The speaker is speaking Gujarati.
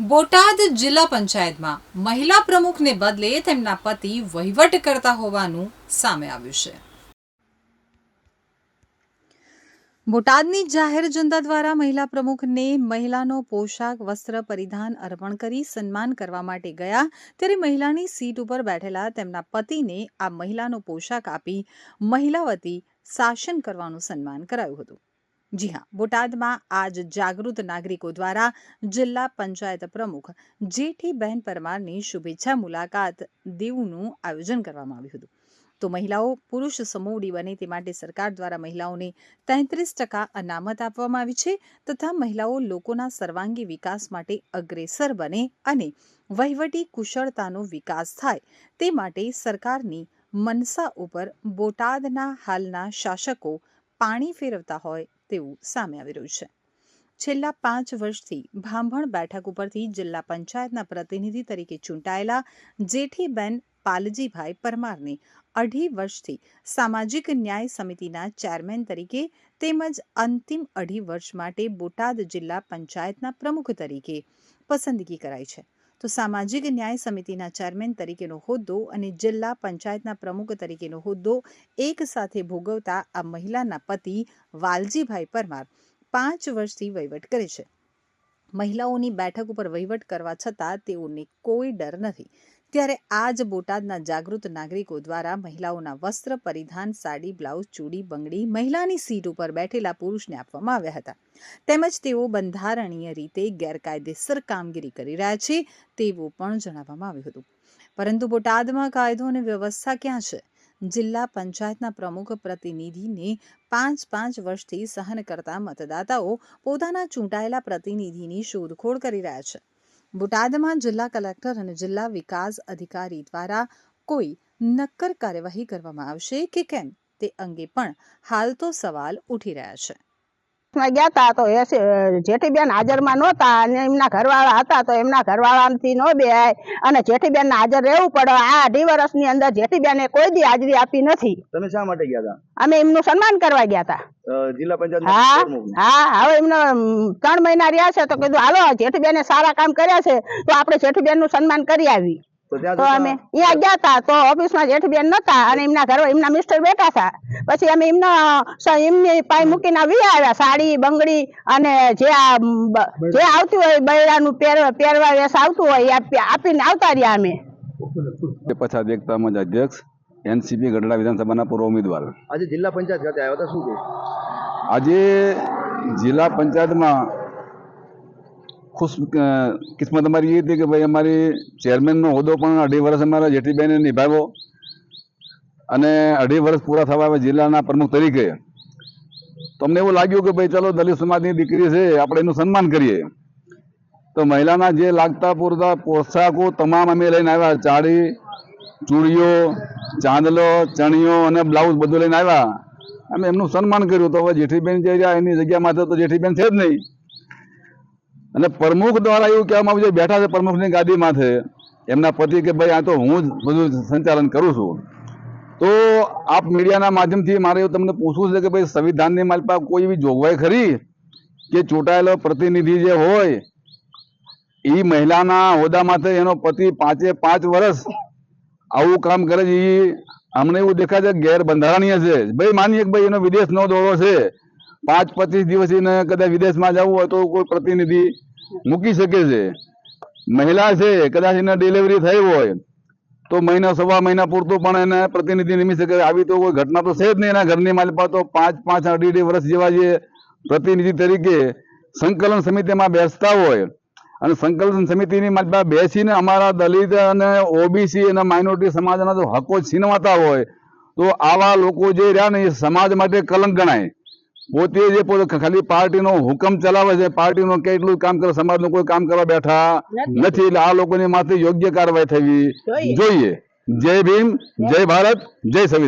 બોટાદ જિલ્લા પંચાયતમાં મહિલા પ્રમુખને બદલે તેમના પતિ વહીવટ કરતા હોવાનું સામે આવ્યું છે. બોટાદની જાહેર જનતા દ્વારા મહિલા પ્રમુખને મહિલાનો પોશાક, વસ્ત્ર પરિધાન અર્પણ કરી સન્માન કરવા માટે ગયા ત્યારે મહિલાની સીટ ઉપર બેઠેલા તેમના પતિને આ મહિલાનો પોશાક આપી મહિલા વતી શાસન કરવાનું સન્માન કરાયું હતું. જી હા, બોટાદમાં આજ જાગૃત નાગરિકો દ્વારા જિલ્લા પંચાયત પ્રમુખ જેઠીબહેન પરમારની શુભેચ્છા મુલાકાત દેવનું આયોજન કરવામાં આવ્યું હતું. તો મહિલાઓ, પુરુષ સમૂહડી બને તે માટે સરકાર દ્વારા મહિલાઓને તેત્રીસ ટકા અનામત આપવામાં આવી છે તથા મહિલાઓ લોકોના સર્વાંગી વિકાસ માટે અગ્રેસર બને અને વહીવટી કુશળતાનો વિકાસ થાય તે માટે સરકારની મનસા ઉપર બોટાદના હાલના શાસકો પાણી ફેરવતા હોય તેવું સામે આવી રહ્યું છે. છેલ્લા પાંચ વર્ષથી ભાંભણ બેઠક ઉપરથી જિલ્લા પંચાયતના પ્રતિનિધિ તરીકે ચૂંટાયેલા જેઠીબેન પાલજીભાઈ પરમારને અઢી વર્ષથી સામાજિક ન્યાય સમિતિના ચેરમેન તરીકે તેમજ અંતિમ અઢી વર્ષ માટે બોટાદ જિલ્લા પંચાયતના પ્રમુખ તરીકે પસંદગી કરાઈ છે. તો સામાજિક ન્યાય સમિતિના ચેરમેન તરીકેનો હોદ્દો અને જિલ્લા પંચાયતના પ્રમુખ તરીકેનો હોદ્દો એક સાથે ભોગવતા આ મહિલાના પતિ વાલજીભાઈ પરમાર પાંચ વર્ષથી વહીવટ કરે છે. મહિલાઓની બેઠક ઉપર વહીવટ કરવા છતાં તેઓને કોઈ ડર નથી. ત્યારે આજ બોટાદના જાગૃત નાગરિકો દ્વારા મહિલાઓના વસ્ત્ર, પરિધાન, સાડી, બ્લાઉઝ, ચૂડી, બંગડી મહિલાની સીટ ઉપર બેઠેલા પુરુષને આપવામાં આવ્યા હતા. તેમજ તેઓ બંધારણીય રીતે ગેરકાયદેસર કામગીરી કરી રહ્યા છે તેવું પણ જણાવવામાં આવ્યું હતું. પરંતુ બોટાદમાં કાયદો અને વ્યવસ્થા ક્યાં છે? જિલ્લા પંચાયતના પ્રમુખ પ્રતિનિધિને પાંચ પાંચ વર્ષથી સહન કરતા મતદાતાઓ પોતાના ચૂંટાયેલા પ્રતિનિધિની શોધખોળ કરી રહ્યા છે. બોટાદમાં જિલ્લા કલેક્ટર અને જિલ્લા વિકાસ અધિકારી દ્વારા કોઈ નક્કર કાર્યવાહી કરવામાં આવશે કે કેમ તે અંગે પણ હાલ તો સવાલ ઉઠી રહ્યા છે. માં ગયા હતા તો જેઠીબેન હાજરમાં નહોતા અને એમના ઘરવાળા હતા તો એમના ઘરવાળાથી ન બેહાય. અને જેઠીબેન હાજર રહેવું પડે. આ અઢી વર્ષની અંદર જેઠીબેને કોઈ દી હાજરી આપી નથી. તમે શા માટે ગયા હતા અમે એમનું સન્માન કરવા ગયા હતા જિલ્લા પંચાયત હા હા હવે એમને ત્રણ મહિના રહ્યા છે તો કીધું હાલો જેઠીબેને સારા કામ કર્યા છે તો આપણે જેઠીબેનનું સન્માન કરી આવી. તો અમે અહીંયા ગયા હતા તો ઓફિસમાં જેઠબેન નતા અને એમના ઘર એમના મિસ્ટર બેઠા હતા પછી અમે એમનો એમની પાય મૂકીને આવી આવ્યા સાડી બંગડી અને જે આ જે આવતું હોય બૈરાનું પહેર પહેરવા વેસ આવતું હોય એ આપીને આવતા રહ્યા અમે. પછા પછાત એકતા મંચ અધ્યક્ષ એનસીપી ગઢડા વિધાનસભાના પૂર્વ ઉમેદવાર. આજે જિલ્લા પંચાયત ખાતે આવ્યા હતા શું કે? આજે જિલ્લા પંચાયતમાં ખુશ કિસ્મત અમારી એ હતી કે ભાઈ અમારી ચેરમેનનો હોદ્દો પણ અઢી વર્ષ અમારા જેઠીબેને નિભાવ્યો અને અઢી વર્ષ પૂરા થવા આવે જિલ્લાના પ્રમુખ તરીકે. તો અમને એવું લાગ્યું કે ભાઈ ચલો દલિત સમાજની દીકરી છે, આપણે એનું સન્માન કરીએ. તો મહિલાના જે લાગતા પૂરતા પોશાકો તમામ અમે લઈને આવ્યા. ચાળી ચૂડીઓ, ચાંદલો, ચણિયો અને બ્લાઉઝ બધું લઈને આવ્યા. અમે એમનું સન્માન કર્યું. તો હવે જેઠીબેન જે રહ્યા એની જગ્યામાં તો જેઠીબેન છે જ નહીં. અને પ્રમુખ દ્વારા એવું કહેવામાં આવ્યું છે, બેઠા છે પ્રમુખની ગાદીમાં છે એમના પતિ કે ભાઈ, આ તો હું જ બધું સંચાલન કરું છું. તો આપ મીડિયાના માધ્યમથી મારે એવું તમને પૂછવું છે કે ભાઈ, સંવિધાનની માલપા કોઈ એવી જોગવાઈ ખરી? કે ચૂંટાયેલો પ્રતિનિધિ જે હોય એ મહિલાના હોદ્દામાંથી એનો પતિ પાંચે પાંચ વર્ષ આવું કામ કરે છે એ અમને એવું દેખાય છે ગેરબંધારણીય છે. ભાઈ, માનીએ કે ભાઈ, એનો વિદેશનો દોડો છે. પાંચ પચીસ દિવસ એને કદાચ વિદેશમાં જવું હોય તો કોઈ પ્રતિનિધિ મૂકી શકે છે. મહિલા છે, કદાચ એને ડિલિવરી થઈ હોય તો મહિના, સવા મહિના પૂરતું પણ એને પ્રતિનિધિ નિમી શકે. આવી તો કોઈ ઘટના તો છે જ નહીં એના ઘરની માલિકા તો પાંચ પાંચ, અઢી અઢી વર્ષ જેવા જે પ્રતિનિધિ તરીકે સંકલન સમિતિમાં બેસતા હોય અને સંકલન સમિતિની માલિકા બેસીને અમારા દલિત અને ઓબીસી અને માઇનોરિટી સમાજના જો હકો છીનવાતા હોય તો આવા લોકો જે રહ્યા ને એ સમાજ માટે કલંક ગણાય. પોતે જે પોતે ખાલી પાર્ટીનો હુકમ ચલાવે છે પાર્ટીનો કેટલું કામ કરે સમાજનું કોઈ કામ કરવા બેઠા નથી. એટલે આ લોકોની માથે યોગ્ય કાર્યવાહી થવી જોઈએ. જોઈએ. જય ભીમ જય ભારત જય સંવિધાન.